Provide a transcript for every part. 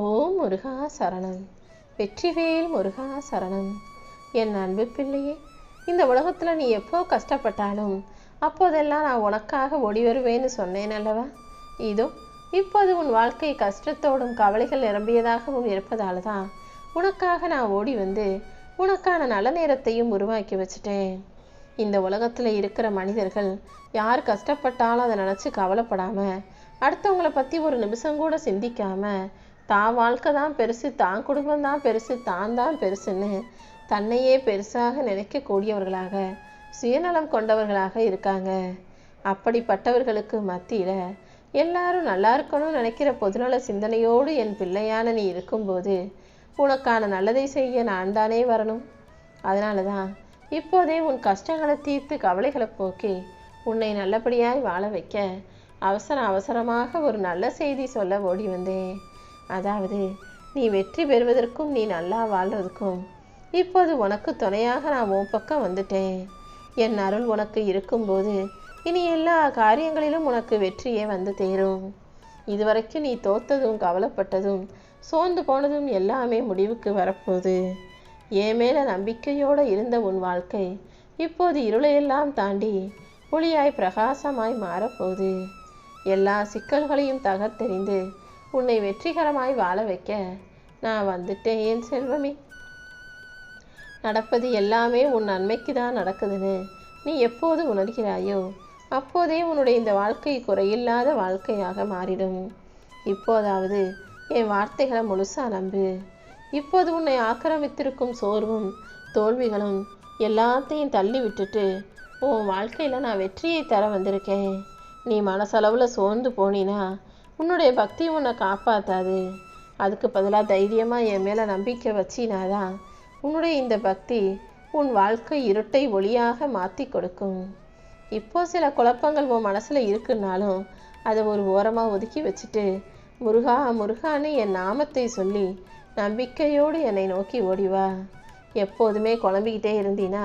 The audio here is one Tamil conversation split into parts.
ஓம் முருகா சரணம். வெற்றிவேல் முருகா சரணம். என் அன்பு பிள்ளையே இந்த உலகத்தில் நீ எப்போ கஷ்டப்பட்டாலும் அப்போதெல்லாம் நான் உனக்காக ஓடி வருவேன்னு சொன்னேன் அல்லவா? இதோ இப்போது உன் வாழ்க்கை கஷ்டத்தோடும் கவலைகள் நிரம்பியதாகவும் இருப்பதால் தான் உனக்காக நான் ஓடி வந்து உனக்கான நல்ல நேரத்தையும் உருவாக்கி வச்சுட்டேன். இந்த உலகத்தில் இருக்கிற மனிதர்கள் யார் கஷ்டப்பட்டாலும் அதை நினச்சி கவலைப்படாமல் அடுத்தவங்கள பற்றி ஒரு நிமிஷம் கூட சிந்திக்காமல் தான் வாழ்க்கை தான் பெருசு தான் குடும்பம் தான் பெருசு தான் தான் பெருசுன்னு தன்னையே பெருசாக நினைக்கக்கூடியவர்களாக சுயநலம் கொண்டவர்களாக இருக்காங்க. அப்படிப்பட்டவர்களுக்கு மத்தியில் எல்லாரும் நல்லா இருக்கணும்னு நினைக்கிற பொதுநல சிந்தனையோடு என் பிள்ளையான நீ இருக்கும்போது உனக்கான நல்லதை செய்ய நான் தானே வரணும். அதனால தான் இப்போதே உன் கஷ்டங்களை தீர்த்து கவலைகளை போக்கி உன்னை நல்லபடியாய் வாழ வைக்க அவசர அவசரமாக ஒரு நல்ல செய்தி சொல்ல ஓடி வந்தேன். அதாவது நீ வெற்றி பெறுவதற்கும் நீ நல்லா வாழ்றதுக்கும் இப்போது உனக்கு துணையாக நான் உன் பக்கம் வந்துட்டேன். என் அருள் உனக்கு இருக்கும்போது இனி எல்லா காரியங்களிலும் உனக்கு வெற்றியே வந்து தேரும் இதுவரைக்கும் நீ தோத்ததும் கவலைப்பட்டதும் சோர்ந்து போனதும் எல்லாமே முடிவுக்கு வரப்போகுது. என் மேல நம்பிக்கையோடு இருந்த உன் வாழ்க்கை இப்போது இருளையெல்லாம் தாண்டி ஒளியாய் பிரகாசமாய் மாறப்போகுது. எல்லா சிக்கல்களையும் தகர்த்தெறிந்து உன்னை வெற்றிகரமாய் வாழ வைக்க நான் வந்துட்டேன். ஏன் செல்வமே? நடப்பது எல்லாமே உன் நன்மைக்கு தான் நடக்குதுன்னு நீ எப்போது உணர்கிறாயோ அப்போதே உன்னுடைய இந்த வாழ்க்கை குறையில்லாத வாழ்க்கையாக மாறிடும். இப்போதாவது என் வார்த்தைகளை முழுசா நம்பு. இப்போது உன்னை ஆக்கிரமித்திருக்கும் சோர்வும் தோல்விகளும் எல்லாத்தையும் தள்ளி விட்டுட்டு உன் வாழ்க்கையில் நான் வெற்றியை தர வந்திருக்கேன். நீ மனசளவில் சோர்ந்து போனினா உன்னுடைய பக்தி உன்னை காப்பாற்றாது அதுக்கு பதிலாக தைரியமாக என் மேலே நம்பிக்கை வச்சினாதான் உன்னுடைய இந்த பக்தி உன் வாழ்க்கை இருட்டை ஒளியாக மாற்றி கொடுக்கும். இப்போ சில குழப்பங்கள் உன் மனசில் இருக்குன்னாலும் அதை ஒரு ஓரமாக ஒதுக்கி வச்சுட்டு முருகா முருகான்னு என் நாமத்தை சொல்லி நம்பிக்கையோடு என்னை நோக்கி ஓடிவா எப்போதுமே குழம்பிக்கிட்டே இருந்தீனா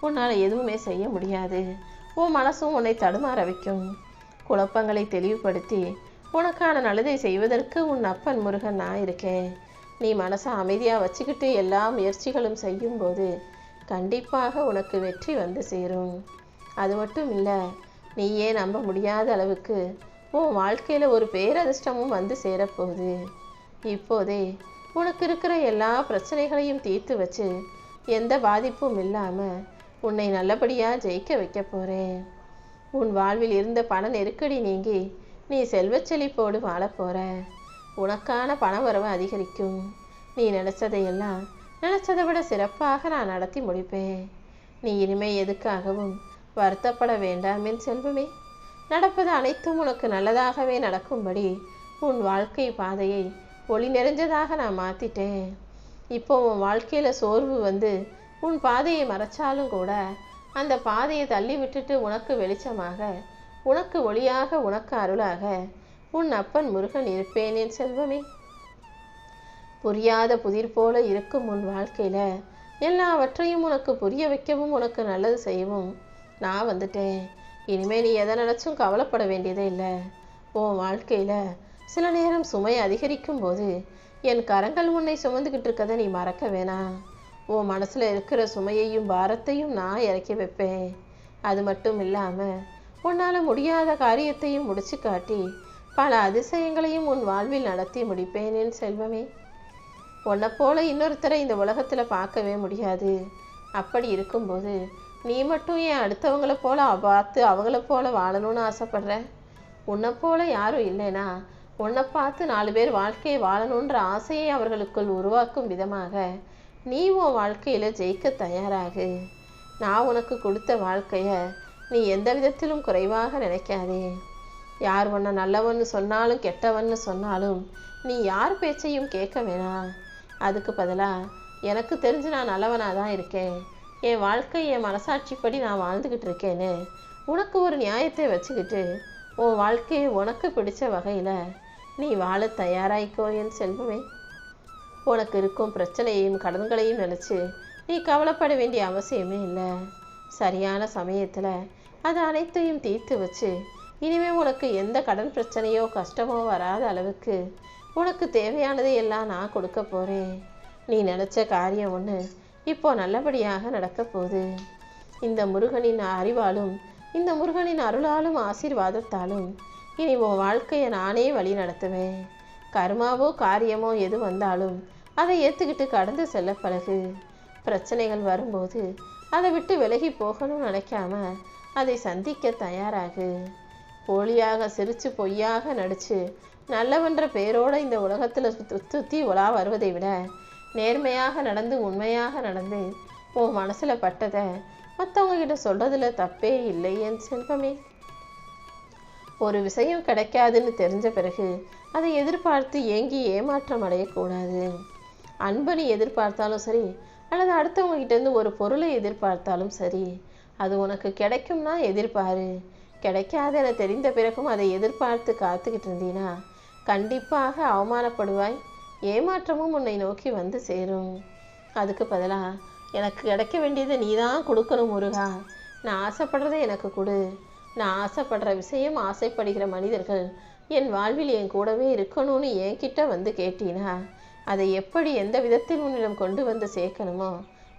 உன்னால் எதுவுமே செய்ய முடியாது. உன் மனசும் உன்னை தடுமாற வைக்கும். குழப்பங்களை தெளிவுபடுத்தி உனக்கான நல்லதை செய்வதற்கு உன் அப்பன் முருகன் நான் இருக்கேன். நீ மனசை அமைதியாக வச்சுக்கிட்டு எல்லா முயற்சிகளும் செய்யும்போது கண்டிப்பாக உனக்கு வெற்றி வந்து சேரும். அது மட்டும் இல்லை நீயே நம்ப முடியாத அளவுக்கு உன் வாழ்க்கையில் ஒரு பேரதிர்ஷ்டமும் வந்து சேரப்போகுது. இப்போதே உனக்கு இருக்கிற எல்லா பிரச்சனைகளையும் தீர்த்து வச்சு எந்த பாதிப்பும் இல்லாமல் உன்னை நல்லபடியாக ஜெயிக்க வைக்க போகிறேன் உன் வாழ்வில் இருந்த பண நெருக்கடி நீங்கி நீ செல்வச் செழிப்போடு வாழப் போற உனக்கான பண வரவு அதிகரிக்கும். நீ நினச்சதையெல்லாம் நினச்சதை விட சிறப்பாக நான் நடத்தி முடிப்பேன். நீ இனிமே எதுக்காகவும் வருத்தப்பட வேண்டாம் என் செல்வமே. நடப்பது அனைத்தும் உனக்கு நல்லதாகவே நடக்கும்படி உன் வாழ்க்கை பாதையை ஒளி நிறைஞ்சதாக நான் மாற்றிட்டேன் இப்போ உன் வாழ்க்கையில் சோர்வு வந்து உன் பாதையை மறைச்சாலும் கூட அந்த பாதையை தள்ளி விட்டுட்டு உனக்கு வெளிச்சமாக உனக்கு ஒளியாக உனக்கு அருளாக. உன் அப்பன் முருகன் இருப்பேன் என் செல்வமே. புரியாத புதிர் போல இருக்கும் உன் வாழ்க்கையில. எல்லாவற்றையும் உனக்கு புரிய வைக்கவும் உனக்கு நல்லது செய்யவும் நான் வந்துட்டேன். இனிமே நீ எதை நினைச்சும் கவலைப்பட வேண்டியதே இல்லை. உன் வாழ்க்கையில சில நேரம் சுமை அதிகரிக்கும் போது என் கரங்கள் உன்னை சுமந்துக்கிட்டு இருக்கதை நீ மறக்க வேணாம். உன் மனசுல இருக்கிற சுமையையும் பாரத்தையும் நான் இறக்கி வைப்பேன். அது மட்டும் இல்லாமல் உன்னால் முடியாத காரியத்தையும் முடிச்சு காட்டி பல அதிசயங்களையும் உன் வாழ்வில் நடத்தி முடிப்பேன் என் செல்வமே. உன்னை போல இன்னொருத்தரை இந்த உலகத்தில் பார்க்கவே முடியாது. அப்படி இருக்கும்போது நீ மட்டும் ஏன் அடுத்தவங்கள போல பார்த்து அவங்கள போல வாழணும்னு ஆசைப்படுற? உன்னை போல யாரும் இல்லைனா உன்னை பார்த்து நாலு பேர் வாழ்க்கையை வாழணுன்ற ஆசையை அவர்களுக்குள் உருவாக்கும் விதமாக நீ உன் வாழ்க்கையில் ஜெயிக்க தயாராகு. நான் உனக்கு கொடுத்த வாழ்க்கையை நீ எந்த விதத்திலும் குறைவாக நினைக்காதே. யார் உன்னை நல்லவன்னு சொன்னாலும் கெட்டவன்னு சொன்னாலும் நீ யார் பேச்சையும் கேட்க வேணாம் அதுக்கு பதிலாக எனக்கு தெரிஞ்சு நான் நல்லவனாக தான் இருக்கேன். என் வாழ்க்கை என் மனசாட்சிப்படி நான் வாழ்ந்துக்கிட்டு இருக்கேன்னு உனக்கு ஒரு நியாயத்தை வச்சுக்கிட்டு உன் வாழ்க்கையை உனக்கு பிடிச்ச வகையில் நீ வாழ தயாராய்க்கோ என் செல்வமே. உனக்கு இருக்கும் பிரச்சனையையும் கடன்களையும் நினச்சி நீ கவலைப்பட வேண்டிய அவசியமே இல்லை. சரியான சமயத்தில் அது அனைத்தையும் தீர்த்து வச்சு இனிமே உனக்கு எந்த கடன் பிரச்சனையோ கஷ்டமோ வராத அளவுக்கு உனக்கு தேவையானதை எல்லாம் நான் கொடுக்க போகிறேன் நீ நினச்ச காரியம் ஒன்று இப்போ நல்லபடியாக நடக்க போகுது. இந்த முருகனின் அறிவாலும் இந்த முருகனின் அருளாலும் ஆசீர்வாதத்தாலும் இனி உன் வாழ்க்கையை நானே வழி நடத்துவேன். கர்மாவோ காரியமோ எது வந்தாலும் அதை ஏற்றுக்கிட்டு கடந்து செல்ல பழகு. பிரச்சனைகள் வரும்போது அதை விட்டு விலகி போகணும்னு நினைக்காம அதை சந்திக்க தயாராகு. போலியாக சிரித்து பொய்யாக நடித்து நல்லவன்ற பேரோடு இந்த உலகத்தில் சுத்தி சுற்றி உலா வருவதை விட நேர்மையாக நடந்து உண்மையாக நடந்து உன் மனசில் பட்டதை மற்றவங்க கிட்ட சொல்றதுல தப்பே இல்லை என் செல்வமே. ஒரு விஷயம் கிடைக்காதுன்னு தெரிஞ்ச பிறகு அதை எதிர்பார்த்து ஏங்கி ஏமாற்றம் அடையக்கூடாது. அன்பை எதிர்பார்த்தாலும் சரி அல்லது அடுத்தவங்க கிட்டேருந்து ஒரு பொருளை எதிர்பார்த்தாலும் சரி அது உனக்கு கிடைக்கும்னா எதிர்பாரு. கிடைக்காது என தெரிந்த பிறகும் அதை எதிர்பார்த்து காத்துக்கிட்டு இருந்தீனா கண்டிப்பாக அவமானப்படுவாய். ஏமாற்றமும் உன்னை நோக்கி வந்து சேரும். அதுக்கு பதிலாக எனக்கு கிடைக்க வேண்டியதை நீ தான் கொடுக்கணும் முருகா. நான் ஆசைப்படுறதை எனக்கு கொடு. நான் ஆசைப்படுற விஷயம் ஆசைப்படுகிற மனிதர்கள் என் வாழ்வில் என் கூடவே இருக்கணும்னு என்கிட்ட வந்து கேட்டீனா அதை எப்படி எந்த விதத்தில் உன்னிடம் கொண்டு வந்து சேர்க்கணுமோ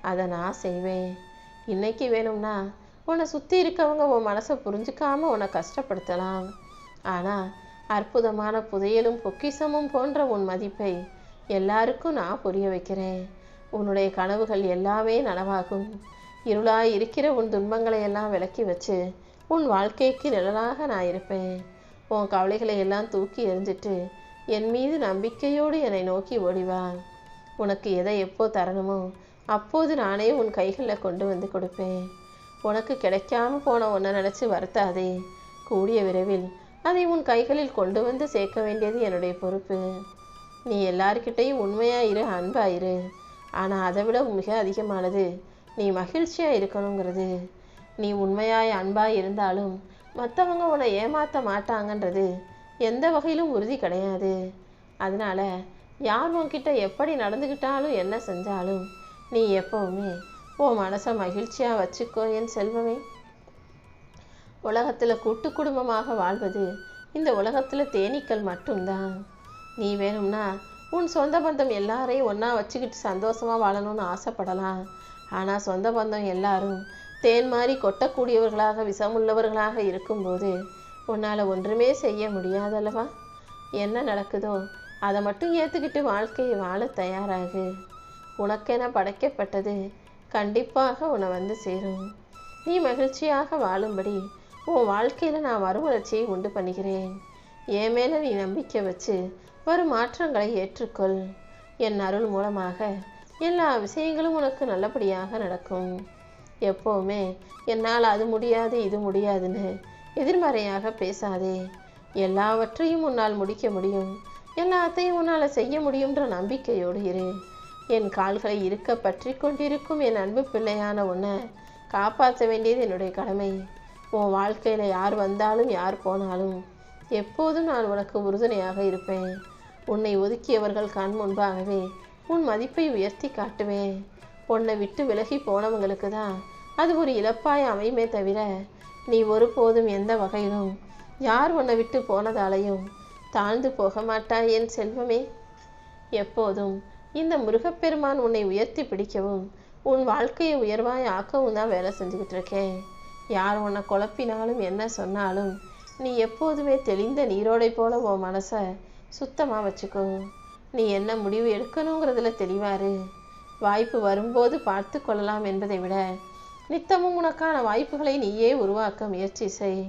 அதை நான் செய்வேன். இன்னைக்கு வேணும்னா உன்னை சுற்றி இருக்கவங்க உன் மனசை புரிஞ்சுக்காம உன்னை கஷ்டப்படுத்தலாம். ஆனால் அற்புதமான புதையலும் பொக்கிஷமும் போன்ற உன் மதிப்பை எல்லாருக்கும் நான் புரிய வைக்கிறேன். உன்னுடைய கனவுகள் எல்லாமே நனவாகும். இருளாய் இருக்கிற உன் துன்பங்களை எல்லாம் விலக்கி வச்சு உன் வாழ்க்கைக்கு நிழலாக நான் இருப்பேன். உன் கவலைகளை எல்லாம் தூக்கி எறிஞ்சிட்டு என் மீது நம்பிக்கையோடு என்னை நோக்கி ஓடிவா உனக்கு எதை எப்போ தரணுமோ அப்போது நானே உன் கைகளில் கொண்டு வந்து கொடுப்பேன். உனக்கு கிடைக்காம போன உன்னை நினச்சி வருத்தாதே. கூடிய விரைவில் அதை உன் கைகளில் கொண்டு வந்து சேர்க்க வேண்டியது என்னுடைய பொறுப்பு. நீ எல்லார்கிட்டையும் உண்மையாயிரு இரு இரு. ஆனால் அதை விட மிக அதிகமானது நீ மகிழ்ச்சியாக இருக்கணுங்கிறது. நீ உண்மையாய் அன்பாய் இருந்தாலும் மற்றவங்க உன்னை ஏமாற்ற மாட்டாங்கன்றது எந்த வகையிலும் உறுதி கிடையாது. அதனால் யார் உன்கிட்ட எப்படி நடந்துக்கிட்டாலும் என்ன செஞ்சாலும் நீ எப்போவுமே உன் மனசை மகிழ்ச்சியாக வச்சுக்கோ என் செல்வமே. உலகத்தில் கூட்டு குடும்பமாக வாழ்வது இந்த உலகத்தில் தேனீக்கள் மட்டும்தான். நீ வேணும்னா உன் சொந்த பந்தம் எல்லாரையும் ஒன்றா வச்சுக்கிட்டு சந்தோஷமாக வாழணும்னு ஆசைப்படலாம். ஆனால் சொந்த பந்தம் எல்லாரும் தேன் மாதிரி கொட்டக்கூடியவர்களாக விஷமுள்ளவர்களாக இருக்கும்போது உன்னால் ஒன்றுமே செய்ய முடியாதல்லவா? என்ன நடக்குதோ அதை மட்டும் ஏற்றுக்கிட்டு வாழ்க்கையை வாழ தயாராகு. உனக்கென படைக்கப்பட்டது கண்டிப்பாக உன்னை வந்து சேரும். நீ மகிழ்ச்சியாக வாழும்படி உன் வாழ்க்கையில் நான் மறுமலர்ச்சியை உண்டு பண்ணுகிறேன் என் மேலே நீ நம்பிக்கை வச்சு வரும் மாற்றங்களை ஏற்றுக்கொள். என் அருள் மூலமாக எல்லா விஷயங்களும் உனக்கு நல்லபடியாக நடக்கும். எப்போவுமே என்னால் அது முடியாது இது முடியாதுன்னு எதிர்மறையாக பேசாதே. எல்லாவற்றையும் உன்னால் முடிக்க முடியும். எல்லாத்தையும் உன்னால் செய்ய முடியும்ன்ற நம்பிக்கையோடு இரு. என் கால்களை இருக்க பற்றி கொண்டிருக்கும் என் அன்பு பிள்ளையான உன்னை காப்பாற்ற வேண்டியது என்னுடைய கடமை. உன் வாழ்க்கையில் யார் வந்தாலும் யார் போனாலும் எப்போதும் நான் உனக்கு உறுதுணையாக இருப்பேன். உன்னை ஒதுக்கியவர்கள் கண் முன்பாகவே உன் மதிப்பை உயர்த்தி காட்டுவேன். உன்னை விட்டு விலகி போனவங்களுக்கு தான் அது ஒரு இழப்பாய் அமையுமே தவிர நீ ஒருபோதும் எந்த வகையிலும் யார் உன்னை விட்டு போனதாலையும் தாழ்ந்து போக மாட்டாய் என் செல்வமே. எப்போதும் இந்த முருகப்பெருமான் உன்னை உயர்த்தி பிடிக்கவும் உன் வாழ்க்கையை உயர்வாய் ஆக்கவும் தான் வேலை செஞ்சுக்கிட்டு இருக்கேன். யார் உன்னை குழப்பினாலும் என்ன சொன்னாலும் நீ எப்போதுமே தெளிந்த நீரோடை போல உன் மனசை சுத்தமாக வச்சுக்கோ. நீ என்ன முடிவு எடுக்கணுங்கிறதுல தெளிவாரு வாய்ப்பு வரும்போது பார்த்து கொள்ளலாம் என்பதை விட நித்தமும் உனக்கான வாய்ப்புகளை நீயே உருவாக்க முயற்சி செய்.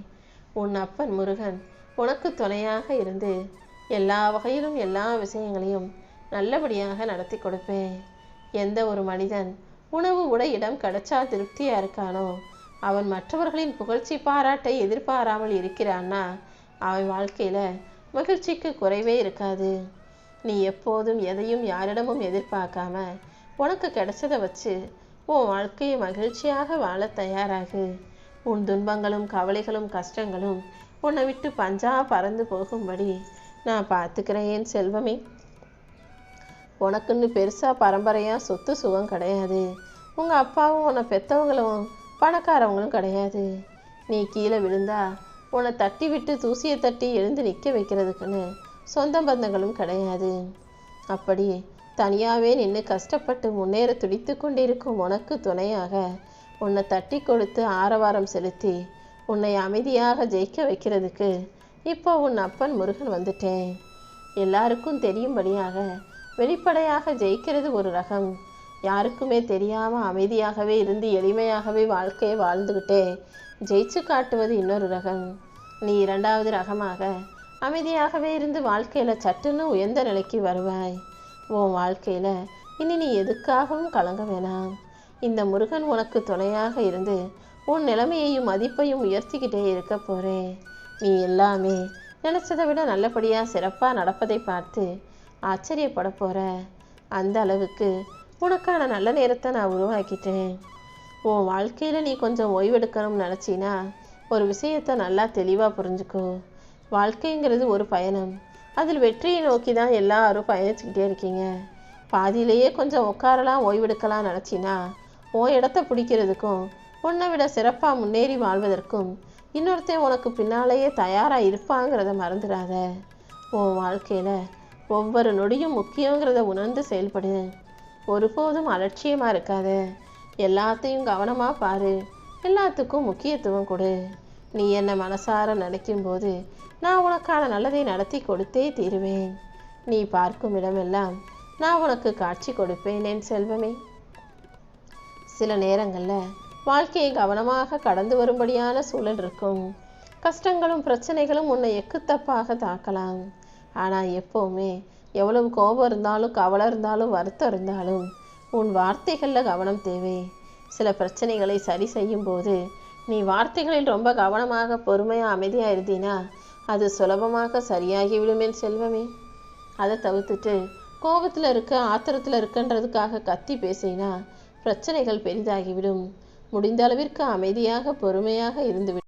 உன் அப்பன் முருகன் உனக்கு துணையாக இருந்து எல்லா வகையிலும் எல்லா விஷயங்களையும் நல்லபடியாக நடத்தி கொடுப்பேன். எந்த ஒரு மனிதன் உணவு உடை இடம் கிடைச்சா திருப்தியாக இருக்கானோ அவன் மற்றவர்களின் புகழ்ச்சி பாராட்டை எதிர்பாராமல் இருக்கிறான்னா அவன் வாழ்க்கையில் மகிழ்ச்சிக்கு குறைவே இருக்காது. நீ எப்போதும் எதையும் யாரிடமும் எதிர்பார்க்காம உனக்கு கிடைச்சதை வச்சு உன் வாழ்க்கையை மகிழ்ச்சியாக வாழ தயாராகு. உன் துன்பங்களும் கவலைகளும் கஷ்டங்களும் உன்னை விட்டு பஞ்சா பறந்து போகும்படி நான் பார்த்துக்கிறேன் என் செல்வமே. உனக்குன்னு பெருசாக பரம்பரையாக சொத்து சுகம் கிடையாது. உங்கள் அப்பாவும் உன்னை பெற்றவங்களும் பணக்காரவங்களும் கிடையாது. நீ கீழே விழுந்தா உன்னை தட்டி விட்டு தூசியை தட்டி எழுந்து நிற்க வைக்கிறதுக்குன்னு சொந்த பந்தங்களும் கிடையாது. அப்படி தனியாகவே நின்று கஷ்டப்பட்டு முன்னேற துடித்து கொண்டிருக்கும் உனக்கு துணையாக உன்னை தட்டி கொடுத்து ஆரவாரம் செலுத்தி உன்னை அமைதியாக ஜெயிக்க வைக்கிறதுக்கு இப்போ உன் அப்பன் முருகன் வந்துட்டேன். எல்லாருக்கும் தெரியும்படியாக வெளிப்படையாக ஜெயிக்கிறது ஒரு ரகம். யாருக்குமே தெரியாமல் அமைதியாகவே இருந்து எளிமையாகவே வாழ்க்கையை வாழ்ந்துக்கிட்டே ஜெயிச்சு காட்டுவது இன்னொரு ரகம். நீ இரண்டாவது ரகமாக அமைதியாகவே இருந்து வாழ்க்கையில் சட்டுன்னு உயர்ந்த நிலைக்கு வருவாய். உன் வாழ்க்கையில் இனி நீ எதுக்காகவும் கலங்க வேணாம். இந்த முருகன் உனக்கு துணையாக இருந்து உன் நிலைமையையும் மதிப்பையும் உயர்த்திக்கிட்டே இருக்க போகிறேன் நீ எல்லாமே நினச்சதை விட நல்லபடியாக சிறப்பாக நடப்பதை பார்த்து ஆச்சரியப்பட போகிற அந்த அளவுக்கு உனக்கான நல்ல நேரத்தை நான் உருவாக்கிட்டேன். உன் வாழ்க்கையில் நீ கொஞ்சம் ஓய்வெடுக்கணும்னு நினச்சினா ஒரு விஷயத்தை நல்லா தெளிவாக புரிஞ்சுக்கோ. வாழ்க்கைங்கிறது ஒரு பயணம். அதில் வெற்றியை நோக்கி தான் எல்லாரும் பயணிச்சுக்கிட்டே இருக்கீங்க. பாதியிலேயே கொஞ்சம் உட்காரலாம் ஓய்வெடுக்கலாம் நினச்சினா உன் இடத்த பிடிக்கிறதுக்கும் உன்னை விட சிறப்பாக முன்னேறி வாழ்வதற்கும் இன்னொருத்தன் உனக்கு பின்னாலேயே தயாராக இருப்பாங்கிறத மறந்துடாத. உன் வாழ்க்கையில் ஒவ்வொரு நொடியும் முக்கியங்கிறத உணர்ந்து செயல்படு. ஒருபோதும் அலட்சியமாக இருக்காத. எல்லாத்தையும் கவனமாக பாரு. எல்லாத்துக்கும் முக்கியத்துவம் கொடு. நீ என்னை மனசார நினைக்கும் போது நான் உனக்கான நல்லதை நடத்தி கொடுத்தே தீருவேன். நீ பார்க்கும் இடமெல்லாம் நான் உனக்கு காட்சி கொடுப்பேன் என் செல்வமே. சில நேரங்களில் வாழ்க்கையை கவனமாக கடந்து வரும்படியான சூழல் இருக்கும். கஷ்டங்களும் பிரச்சனைகளும் உன்னை எக்குத்தப்பாக தாக்கலாம். ஆனால் எப்போவுமே எவ்வளவு கோபம் இருந்தாலும் கவலை இருந்தாலும் வருத்தம் இருந்தாலும் உன் வார்த்தைகளில் கவனம் தேவை. சில பிரச்சனைகளை சரி செய்யும் போது நீ வார்த்தைகளில் ரொம்ப கவனமாக பொறுமையாக அமைதியாக இருந்தீனா அது சுலபமாக சரியாகிவிடுமே செல்வமே. அதை தவிர்த்துட்டு கோபத்தில் இருக்க ஆத்திரத்தில் இருக்குன்றதுக்காக கத்தி பேசினா பிரச்சனைகள் பெரிதாகிவிடும். முடிந்த அளவிற்கு அமைதியாக பொறுமையாக இருந்துவிடும்